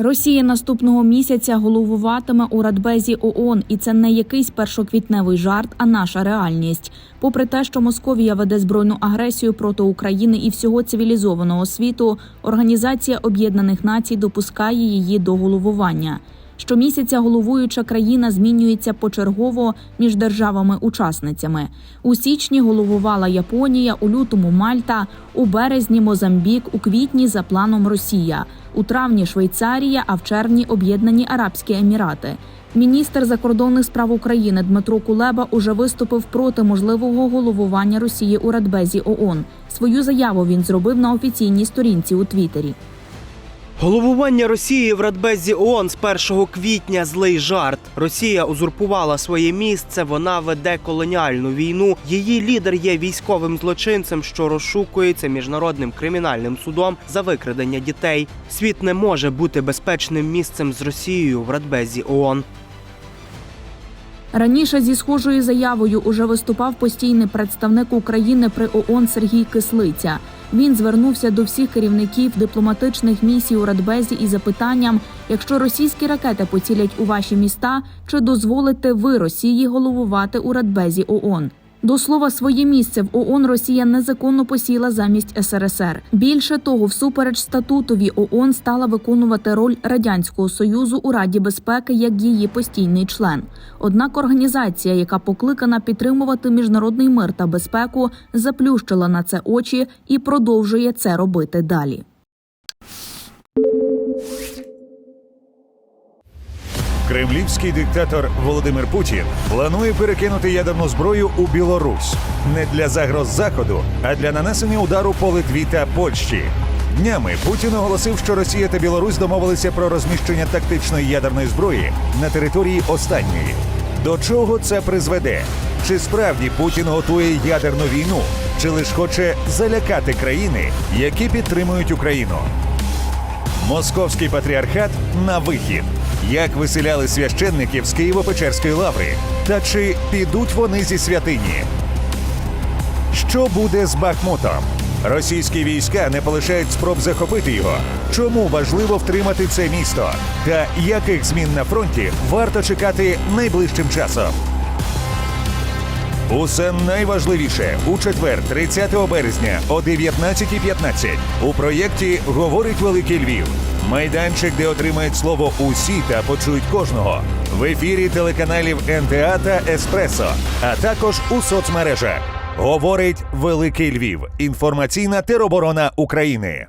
Росія наступного місяця головуватиме у Радбезі ООН, і це не якийсь першоквітневий жарт, а наша реальність. Попри те, що Московія веде збройну агресію проти України і всього цивілізованого світу, Організація Об'єднаних Націй допускає її до головування. Щомісяця головуюча країна змінюється почергово між державами-учасницями. У січні головувала Японія, у лютому Мальта, у березні Мозамбік, у квітні за планом Росія, у травні Швейцарія, а в червні Об'єднані Арабські Емірати. Міністр закордонних справ України Дмитро Кулеба уже виступив проти можливого головування Росії у Радбезі ООН. Свою заяву він зробив на офіційній сторінці у Твіттері. Головування Росії в Радбезі ООН з 1 квітня злий жарт. Росія узурпувала своє місце. Вона веде колоніальну війну. Її лідер є військовим злочинцем, що розшукується міжнародним кримінальним судом за викрадення дітей. Світ не може бути безпечним місцем з Росією в Радбезі ООН. Раніше зі схожою заявою уже виступав постійний представник України при ООН Сергій Кислиця. Він звернувся до всіх керівників дипломатичних місій у Радбезі із запитанням: якщо російські ракети поцілять у ваші міста, чи дозволите ви Росії головувати у Радбезі ООН? До слова, своє місце в ООН Росія незаконно посіла замість СРСР. Більше того, всупереч статутові ООН стала виконувати роль радянського союзу у Раді безпеки як її постійний член. Однак організація, яка покликана підтримувати міжнародний мир та безпеку, заплющила на це очі і продовжує це робити далі. Кремлівський диктатор Володимир Путін планує перекинути ядерну зброю у Білорусь не для загроз заходу, а для нанесення удару по Литві та Польщі. Днями Путін оголосив, що Росія та Білорусь домовилися про розміщення тактичної ядерної зброї на території останньої. До чого це призведе? Чи справді Путін готує ядерну війну, чи лише хоче залякати країни, які підтримують Україну? Московський патріархат на вихід. Як виселяли священників з Києво-Печерської лаври? Та чи підуть вони зі святині? Що буде з Бахмутом? Російські війська не полишають спроб захопити його. Чому важливо втримати це місто? Та яких змін на фронті варто чекати найближчим часом? Усе найважливіше у четвер, 30 березня о 19.15 у проєкті Говорить Великий Львів. Майданчик, де отримають слово усі та почують кожного. В ефірі телеканалів НТА та Еспресо, а також у соцмережах. Говорить Великий Львів. Інформаційна тероборона України.